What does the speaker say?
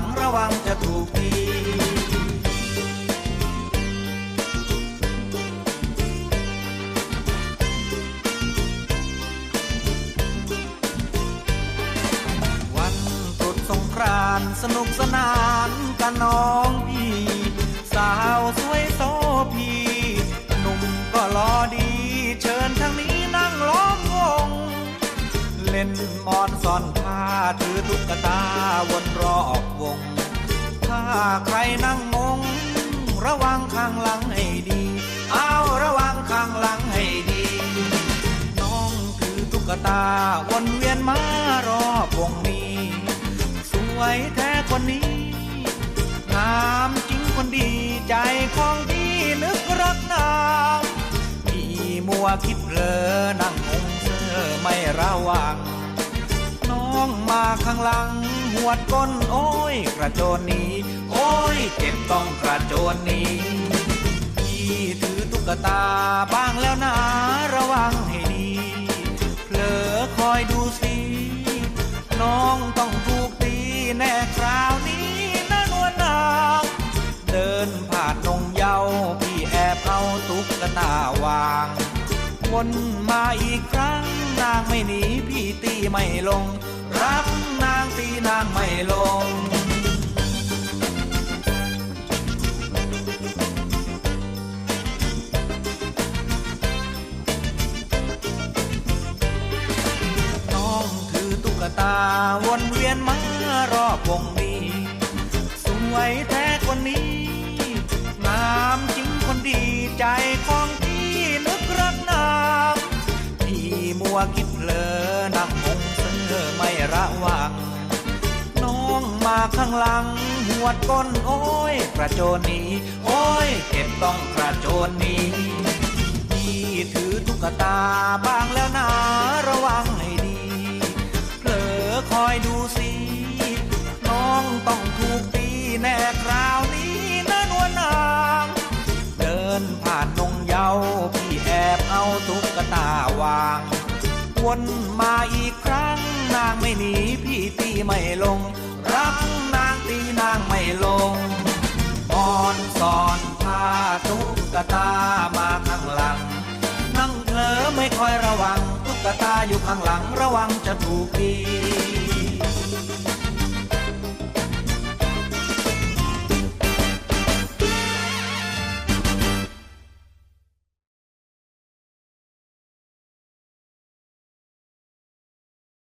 งหลังระวังจะถูกตีวันตรุษสงกรานสนุกสนานกันน้อง เล่นมอนซ่อนผ้าถือตุ๊กตาวนรอบวง ถ้าใครนั่งงง ระวังข้างหลังให้ดี เอาระวังข้างหลังให้ดี น้องถือตุ๊กตาวนเวียนมารอบวงนี้ สวยแท้คนนี้งามจริงคนดีใจของพี่นึกรักนางพี่มัวคิดเพลอนั่งงงเซอไม่ ระวัง น้องมาข้างหลังหวดก้นโอ้ยกระโจนนี้ โอ้ยเจ็บต้องกระโจนนี้พี่ถือตุ๊กตาบ้างแล้วนะระวังให้ดีเผลอคอยดูสิน้องต้องถูกตีแน่คราวนี้นะนวลนางเดินผ่านนงเยาพี่แอบเอาตุ๊กตาวาง วนมาอีกครั้ง นางไม่หนีพี่ตีไม่ลง รักนางตีนางไม่ลงน้องถือตุ๊กตาวนเวียนมารอบวงนี้ สวยแท้คนนี้งามจริง วคิดเพลอนั่งงเสอไม่ระวัง น้องมาข้างหลังหวดก้นโอ้ยกระโจนนี้โอ้ยเจ็บต้องกระโจนนี้พี่ถือตุ๊กตาบ้างแล้วนะระวังให้ดีเผลอคอยดูสิน้องต้องถูกตีแน่คราวนี้นะนวลนางเดินผ่านนงเยาพี่แอบเอาตุ๊กตาวาง วนมาอีกครั้ง นางไม่หนีพี่ตีไม่ลง รักนางตีนางไม่ลงปอนสอนพาตุ๊กตามาข้างหลัง นั่งเผลอไม่คอยระวังตุ๊กตาอยู่ข้างหลังระวังจะถูกตี